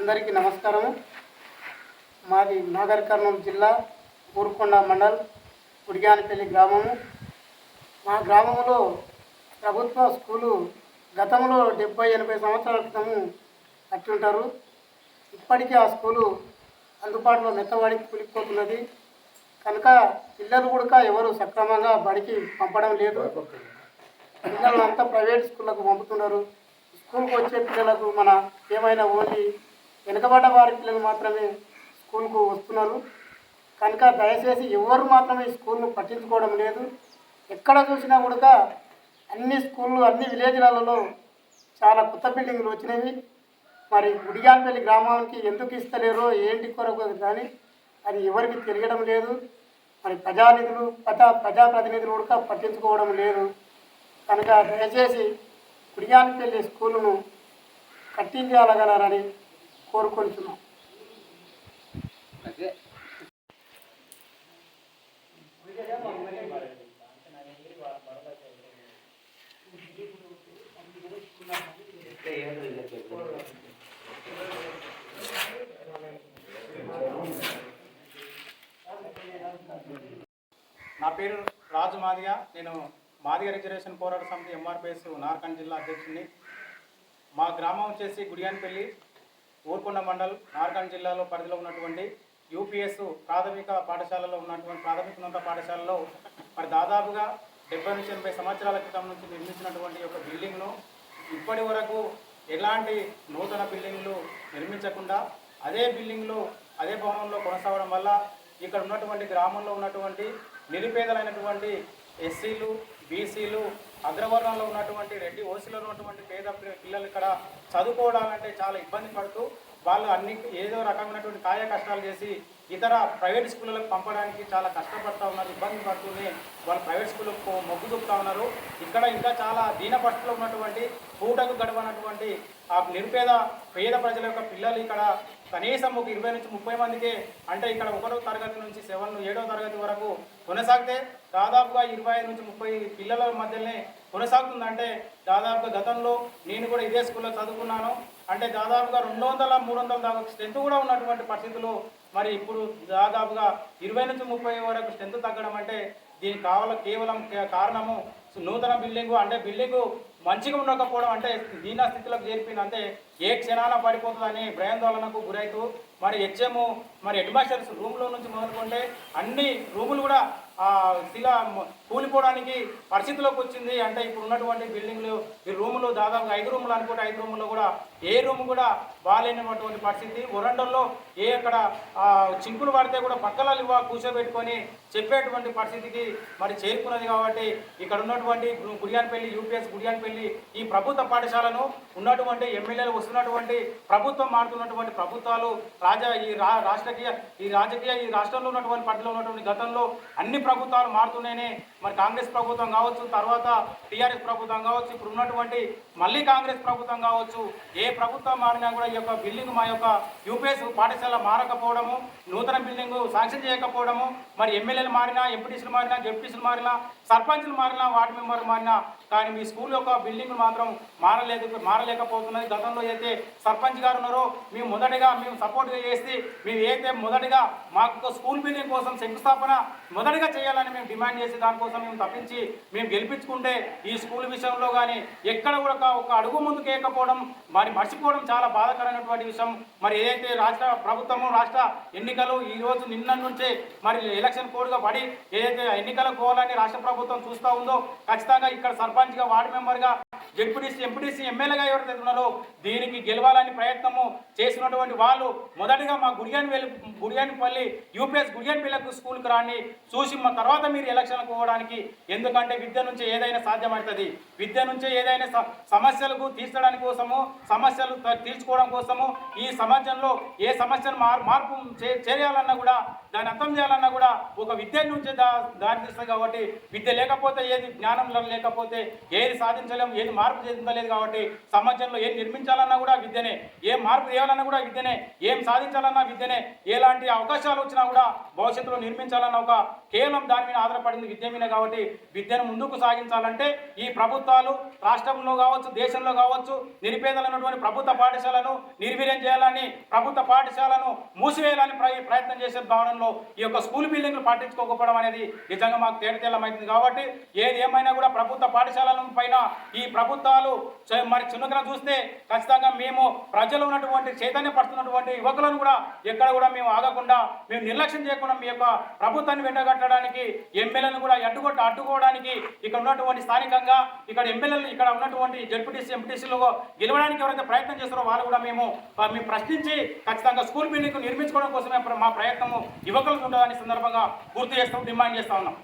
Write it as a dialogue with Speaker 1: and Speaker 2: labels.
Speaker 1: అందరికీ నమస్కారము. మాది నాగర్ కర్నూలు జిల్లా ఊరుకొండ మండల్ ఉడిగానిపల్లి గ్రామము. మా గ్రామంలో ప్రభుత్వ స్కూలు గతంలో డెబ్బై ఎనభై సంవత్సరాల క్రితము కట్టుంటారు. ఇప్పటికీ ఆ స్కూలు అందుబాటులో మెత్తవాడికి కూలిపోతున్నది. కనుక పిల్లలు కూడా ఎవరు సక్రమంగా బడికి పంపడం లేదు. పిల్లలు అంతా ప్రైవేట్ స్కూళ్ళకు పంపుతున్నారు. స్కూల్కి వచ్చే పిల్లలకు మన ఏమైనా ఓన్లీ వెనుకబడ్డ వారి పిల్లలు మాత్రమే స్కూల్కు వస్తున్నారు. కనుక దయచేసి ఎవరు మాత్రమే స్కూల్ను పట్టించుకోవడం లేదు. ఎక్కడ చూసినా కూడా అన్ని స్కూళ్ళు అన్ని విలేజ్లలో చాలా కొత్త బిల్డింగ్లు వచ్చినవి. మరి గుడిగానపల్లి గ్రామానికి ఎందుకు ఇస్తలేరో ఏంటి కొరకు కానీ అది ఎవరికి తెలియడం లేదు. మరి ప్రజానిధులు ప్రజా ప్రజాప్రతినిధులు కూడా పట్టించుకోవడం లేదు. కనుక దయచేసి గుడిగాన్పల్లి స్కూలును కట్టించాలగలరని కోరుకుంటున్నాం.
Speaker 2: నా పేరు రాజు మాదిగ. నేను మాదిగ రిజర్వేషన్ పోరాట సమితి ఎంఆర్పిఎస్ నార్కండ్ జిల్లా అధ్యక్షుడిని. మా గ్రామం వచ్చేసి గుడియాన్పల్లి. ఊర్కొండ మండల్ నార్కండ్ జిల్లాలో పరిధిలో ఉన్నటువంటి యూపీఎస్ ప్రాథమిక పాఠశాలలో ఉన్నటువంటి ప్రాథమికోన్నత పాఠశాలలో మరి దాదాపుగా డెబ్బై నుంచి ఎనభై సంవత్సరాల క్రితం నుంచి నిర్మించినటువంటి ఒక బిల్డింగ్ను ఇప్పటి వరకు ఎలాంటి నూతన బిల్డింగ్లు నిర్మించకుండా అదే బిల్డింగ్లు అదే భవనంలో కొనసాగడం వల్ల ఇక్కడ ఉన్నటువంటి గ్రామంలో ఉన్నటువంటి నిరుపేదలైనటువంటి ఎస్సీలు బీసీలు అగ్రవర్ణంలో ఉన్నటువంటి రెడ్డి ఓసీలో ఉన్నటువంటి పేద పిల్లలు ఇక్కడ చదువుకోవడాలంటే చాలా ఇబ్బంది పడుతూ వాళ్ళు అన్ని ఏదో రకమైనటువంటి కాయ కష్టాలు చేసి ఇతర ప్రైవేట్ స్కూళ్ళకు పంపడానికి చాలా కష్టపడతా ఉన్నారు ఇబ్బంది పడుతూనే వాళ్ళు ప్రైవేట్ స్కూళ్ళకు మొగ్గు చూపుతా ఉన్నారు. ఇక్కడ ఇంకా చాలా దీనపరిస్థితిలో ఉన్నటువంటి పూటకు గడవనటువంటి ఆ నిరుపేద పేద ప్రజల యొక్క పిల్లలు ఇక్కడ కనీసం ఒక ఇరవై నుంచి ముప్పై మందికే అంటే ఇక్కడ ఒకటో తరగతి నుంచి సెవెన్ ఏడో తరగతి వరకు కొనసాగితే దాదాపుగా ఇరవై ఐదు నుంచి ముప్పై పిల్లల మధ్యనే కొనసాగుతుందంటే దాదాపుగా గతంలో నేను కూడా ఇదే స్కూల్లో చదువుకున్నాను. అంటే దాదాపుగా రెండు వందల మూడు వందల దాకా స్ట్రెంత్ కూడా ఉన్నటువంటి పరిస్థితులు మరి ఇప్పుడు దాదాపుగా ఇరవై నుంచి ముప్పై వరకు స్ట్రెంత్ తగ్గడం అంటే దీనికి కావాల కేవలం కారణము నూతన బిల్డింగు అంటే బిల్డింగు మంచిగా ఉండకపోవడం అంటే దీన స్థితిలోకి చేరిపోయిందంటే ఏ క్షణాన పడిపోతుందని భయాందోళనకు గురైతూ మరి హెచ్ఎం మరి హెడ్ మాస్టర్స్ రూమ్లో నుంచి మొదలుకుంటే అన్ని రూములు కూడా శిల కూలిపోవడానికి పరిస్థితిలోకి వచ్చింది. అంటే ఇప్పుడు ఉన్నటువంటి బిల్డింగ్లు ఈ రూములు దాదాపు ఐదు రూములు అనుకుంటే ఐదు రూముల్లో కూడా ఏ రూమ్ కూడా బాగాలేనటువంటి పరిస్థితి. వరండల్లో ఏ అక్కడ చింపులు చింకులు పడితే కూడా పక్కల ఇవ్వ కూర్చోబెట్టుకొని చెప్పేటువంటి పరిస్థితికి మరి చేరుకున్నది కాబట్టి ఇక్కడ ఉన్నటువంటి గుడియాన్పల్లి యూపీఎస్ గుడియాన్పల్లి ఈ ప్రభుత్వ పాఠశాలను ఉన్నటువంటి ఎమ్మెల్యేలు వస్తున్నటువంటి ప్రభుత్వం మారుతున్నటువంటి ప్రభుత్వాలు రాజా ఈ రా రాష్ట్రకీయ ఈ రాజకీయ ఈ రాష్ట్రంలో ఉన్నటువంటి పార్టీలో ఉన్నటువంటి గతంలో అన్ని ప్రభుత్వాలు మారుతున్నాయనే మరి కాంగ్రెస్ ప్రభుత్వం కావచ్చు తర్వాత టీఆర్ఎస్ ప్రభుత్వం కావచ్చు ఇప్పుడు ఉన్నటువంటి మళ్ళీ కాంగ్రెస్ ప్రభుత్వం కావచ్చు ఏ ప్రభుత్వం మారినా కూడా ఈ యొక్క బిల్డింగ్ మా యొక్క యూపీఎస్ పాఠశాల మారకపోవడము నూతన బిల్డింగ్ శాంక్షన్ చేయకపోవడము మరి ఎమ్మెల్యే ఎమ్మెల్యేలు మారినా ఎంపీటీసీలు మారినా జెడ్పీసీలు మారినా సర్పంచ్లు మారినా వార్డు మెంబర్లు మారినా కానీ మీ స్కూల్ యొక్క బిల్డింగ్ మాత్రం మారలేదు మారలేకపోతున్నది. గతంలో అయితే సర్పంచ్ గారు ఉన్నారో మేము మొదటిగా మేము సపోర్ట్గా చేసి మేము ఏదైతే మొదటిగా మాకు స్కూల్ బిల్డింగ్ కోసం శంకుస్థాపన మొదటిగా చేయాలని మేము డిమాండ్ చేసి దానికోసం మేము తప్పించి మేము గెలిపించుకుంటే ఈ స్కూల్ విషయంలో కానీ ఎక్కడ కూడా ఒక- అడుగు ముందుకు వేయకపోవడం మరి మర్చిపోవడం చాలా బాధాకరమైనటువంటి విషయం. మరి ఏదైతే రాష్ట్ర ప్రభుత్వము రాష్ట్ర ఎన్నికలు ఈ రోజు నిన్న నుంచే మరి ఎలక్షన్ కోడ్గా పడి ఏదైతే ఎన్నికలకు కోవాలని రాష్ట్ర ప్రభుత్వం చూస్తూ ఉందో ఖచ్చితంగా ఇక్కడ సర్పంచ్ సర్పంచ్గా వార్డు మెంబర్గా జెడ్పీటీసీ ఎంపీటీసీ ఎమ్మెల్యేగా ఎవరైతే ఉన్నారో దీనికి గెలవాలని ప్రయత్నము చేసినటువంటి వాళ్ళు మొదటిగా మా గుడియాని వెళ్ళి గుడియానిపల్లి యూపీఎస్ గుడియానిపల్లికి స్కూల్కి రాని చూసి మా తర్వాత మీరు ఎలక్షన్లకు పోవడానికి ఎందుకంటే విద్య నుంచి ఏదైనా సాధ్యమవుతుంది. విద్య నుంచి ఏదైనా స- సమస్యలకు తీర్చడానికి కోసము సమస్యలు తీర్చుకోవడం కోసము ఈ సమాజంలో ఏ సమస్యను మార్ మార్పు చే- చేయాలన్నా కూడా దాన్ని అర్థం చేయాలన్నా కూడా ఒక విద్య నుంచి దా దారి తీస్తుంది కాబట్టి విద్య లేకపోతే ఏది జ్ఞానం లేకపోతే ఏది సాధించలేము ఏది మార్పు చెందలేదు కాబట్టి సమాజంలో ఏం నిర్మించాలన్నా కూడా విద్యనే ఏం మార్పు చేయాలన్నా కూడా విద్యనే ఏం సాధించాలన్నా విద్యనే ఎలాంటి అవకాశాలు వచ్చినా కూడా భవిష్యత్తులో నిర్మించాలన్న ఒక కేవలం దాని మీద ఆధారపడింది విద్య మీద కాబట్టి విద్యను ముందుకు సాగించాలంటే ఈ ప్రభుత్వాలు రాష్ట్రంలో కావచ్చు దేశంలో కావచ్చు నిరుపేదలైనటువంటి ప్రభుత్వ పాఠశాలను నిర్వీర్యం చేయాలని ప్రభుత్వ పాఠశాలను మూసివేయాలని ప్రయత్నం చేసే భావనలో ఈ యొక్క స్కూల్ బిల్డింగ్లు పాటించుకోకపోవడం అనేది నిజంగా మాకు తేడతెల్లమైంది కాబట్టి ఏది ఏమైనా కూడా ప్రభుత్వ పాఠశాల పాఠశాలల పైన ఈ ప్రభుత్వాలు మరి చున్నకన చూస్తే ఖచ్చితంగా మేము ప్రజలు ఉన్నటువంటి చైతన్యపడుతున్నటువంటి యువకులను కూడా ఎక్కడ కూడా మేము ఆగకుండా మేము నిర్లక్ష్యం చేయకుండా మీ యొక్క ప్రభుత్వాన్ని వెంటగట్టడానికి ఎమ్మెల్యేలను కూడా అడ్డుకొట్ట అడ్డుకోవడానికి ఇక్కడ ఉన్నటువంటి స్థానికంగా ఇక్కడ ఎమ్మెల్యేలు ఇక్కడ ఉన్నటువంటి జడ్పీటీసీ ఎంపీటీసీలు గెలవడానికి ఎవరైతే ప్రయత్నం చేస్తారో వాళ్ళు కూడా మేము మేము ప్రశ్నించి ఖచ్చితంగా స్కూల్ బిల్డింగ్ నిర్మించుకోవడం కోసమే మా ప్రయత్నము యువకులకు ఉంటుందని సందర్భంగా గుర్తు చేస్తాం డిమాండ్ చేస్తా ఉన్నాం.